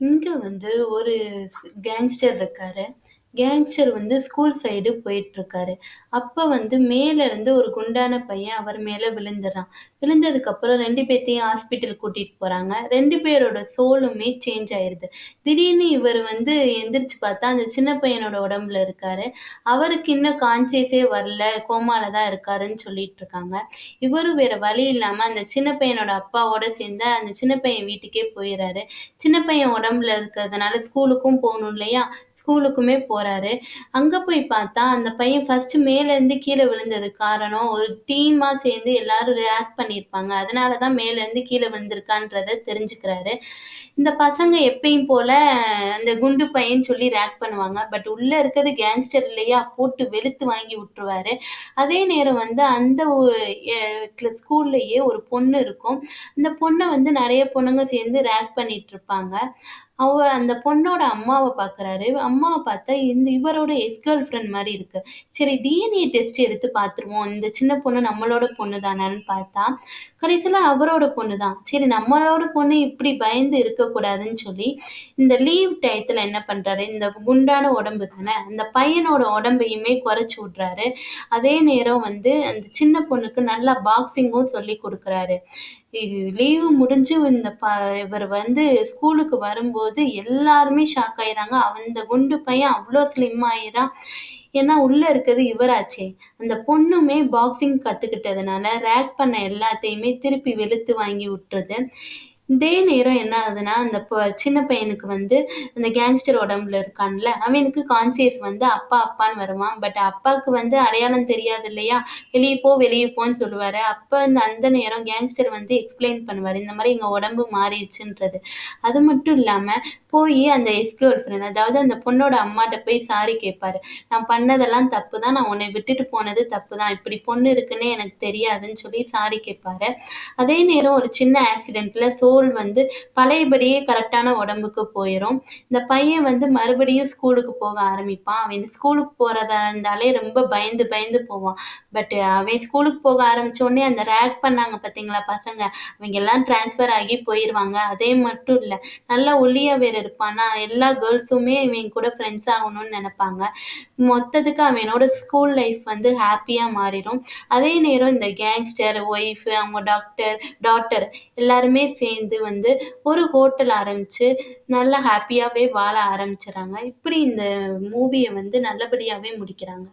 இங்க வந்து ஒரு கேங்ஸ்டர் இருக்காரு. கேங்ஸ்டர் வந்து ஸ்கூல் சைடு போயிட்டுருக்காரு. அப்ப வந்து மேல இருந்து ஒரு குண்டான பையன் அவர் மேல விழுந்துடுறான் விழுந்ததுக்கப்புறம் ரெண்டு பேர்த்தையும் ஹாஸ்பிட்டல் கூட்டிட்டு போறாங்க. ரெண்டு பேரோட சோலுமே சேஞ்ச் ஆயிருது. திடீர்னு இவர் வந்து எந்திரிச்சு பார்த்தா, அந்த சின்ன பையனோட உடம்புல இருக்காரு. அவருக்கு இன்னும் கான்சியஸே வரல, கோமால தான் இருக்காருன்னு சொல்லிட்டுருக்காங்க. இவரும் வேற வழி இல்லாம அந்த சின்ன பையனோட அப்பாவோட சேர்ந்து அந்த சின்ன பையன் வீட்டுக்கே போயிடுறாரு சின்ன பையன் உடம்புல இருக்கிறதுனால ஸ்கூலுக்கும் போகணும் இல்லையா? ஸ்கூலுக்குமே போறாரு. அங்க போய் பார்த்தா, அந்த பையன் ஃபர்ஸ்ட் மேலேருந்து கீழே விழுந்ததுக்கு காரணம், ஒரு டீமா சேர்ந்து எல்லாரும் ரியாக்ட் பண்ணியிருப்பாங்க. அதனால தான் மேலேருந்து கீழே விழுந்திருக்கான்றத தெரிஞ்சுக்கிறாரு. இந்த பசங்க எப்பயும் போல அந்த குண்டு பையன் சொல்லி ரியாக்ட் பண்ணுவாங்க. பட் உள்ள இருக்கிறது கேங்ஸ்டர் இல்லையா? போட்டு வெளுத்து வாங்கி விட்டுருவாரு. அதே நேரம் வந்து அந்த ஒரு ஸ்கூல்லயே ஒரு பொண்ணு இருக்கும். அந்த பொண்ணை வந்து நிறைய பொண்ணுங்க சேர்ந்து ரேக் பண்ணிட்டு இருப்பாங்க அவ அந்த பொண்ணோட அம்மாவ பார்க்குறாரு. அம்மாவ பார்த்தா இந்த இவரோட எக்ஸ் கேர்ள் ஃபிரெண்ட் மாரி இருக்கு. சரி டிஎன்ஏ டெஸ்ட் எடுத்து பார்த்துருவோம். இந்த சின்ன பொண்ணு நம்மளோட பொண்ணு தானான்னு பார்த்தா, கடைசில அவரோட பொண்ணு தான். சரி நம்மளோட பொண்ணு இப்படி பயந்து இருக்கக்கூடாதுன்னு சொல்லி, இந்த லீவ் டயத்துல என்ன பண்றாரு, இந்த குண்டான உடம்பு தானே, அந்த பையனோட உடம்பையுமே குறைச்சு விட்றாரு. அதே நேரம் வந்து அந்த சின்ன பொண்ணுக்கு நல்லா பாக்ஸிங்கும் சொல்லிக் குடுக்குறாரு. லீவு முடிஞ்சு இந்த ப இவர் வந்து ஸ்கூலுக்கு வரும்போது எல்லாருமே ஷாக் ஆயிர்றாங்க. அந்த குண்டு பையன் அவ்வளோ ஸ்லிம் ஆயிர்றான். ஏன்னா உள்ள இருக்கிறது இவராச்சே. அந்த பொண்ணுமே பாக்ஸிங் கத்துக்கிட்டதுனால, ரேக் பண்ண எல்லாத்தையுமே திருப்பி வெளுத்து வாங்கி விட்டுறது இதே நேரம் என்ன ஆகுதுன்னா, அந்த ப சின்ன பையனுக்கு வந்து அந்த கேங்ஸ்டர் உடம்புல இருக்கான்ல, அவனுக்கு கான்சியஸ் வந்து அப்பா அப்பான்னு வருவான். பட் அப்பாவுக்கு வந்து அடையாளம் தெரியாது இல்லையா? வெளியே போ, வெளியே போன்னு சொல்லுவாரு. அப்ப அந்த அந்த நேரம் கேங்ஸ்டர் வந்து எக்ஸ்பிளைன் பண்ணுவாரு. இந்த மாதிரி எங்க உடம்பு மாறிடுச்சுன்றது. அது மட்டும் இல்லாம போய் அந்த எக்ஸ் கேர்ள் ஃப்ரெண்ட் அதாவது அந்த பொண்ணோட அம்மாட்ட போய் சாரி கேட்பாரு. நான் பண்ணதெல்லாம் தப்பு தான். நான் உன்னை விட்டுட்டு போனது தப்பு தான். இப்படி பொண்ணு இருக்குன்னே எனக்கு தெரியாதுன்னு சொல்லி சாரி கேட்பாரு. அதே நேரம் ஒரு சின்ன ஆக்சிடென்ட்ல தோல் வந்து பழையபடியே கரெக்டான உடம்புக்கு போயிடும் இந்த பையன் வந்து மறுபடியும் ஸ்கூலுக்கு போக ஆரம்பிப்பான். அவன் ஸ்கூலுக்கு போறதா இருந்தாலே ரொம்ப பயந்து பயந்து போவான். பட் அவன் ஸ்கூலுக்கு போக ஆரம்பிச்ச உடனே அந்த ரேக் பண்ணாங்க பார்த்தீங்களா பசங்க, அவங்க எல்லாம் ட்ரான்ஸ்ஃபர் ஆகி போயிருவாங்க. அதே மட்டும் இல்ல, நல்லா ஒல்லியா வேற இருப்பானா, எல்லா கேர்ள்ஸுமே இவன் கூட ஃப்ரெண்ட்ஸ் ஆகணும்னு நினைப்பாங்க மொத்தத்துக்கு அவனோட ஸ்கூல் லைஃப் வந்து ஹாப்பியாக மாறிடும் அதே நேரம் இந்த கேங்ஸ்டர், ஒய்ஃப், அவங்க டாக்டர், டாட்டர் எல்லாருமே சேர்ந்து வந்து ஒரு ஹோட்டல் ஆரம்பிச்சு, நல்லா ஹாப்பியாவே வாழ ஆரம்பிச்சிடறாங்க இப்படி இந்த மூவியை வந்து நல்லபடியாவே முடிக்கிறாங்க.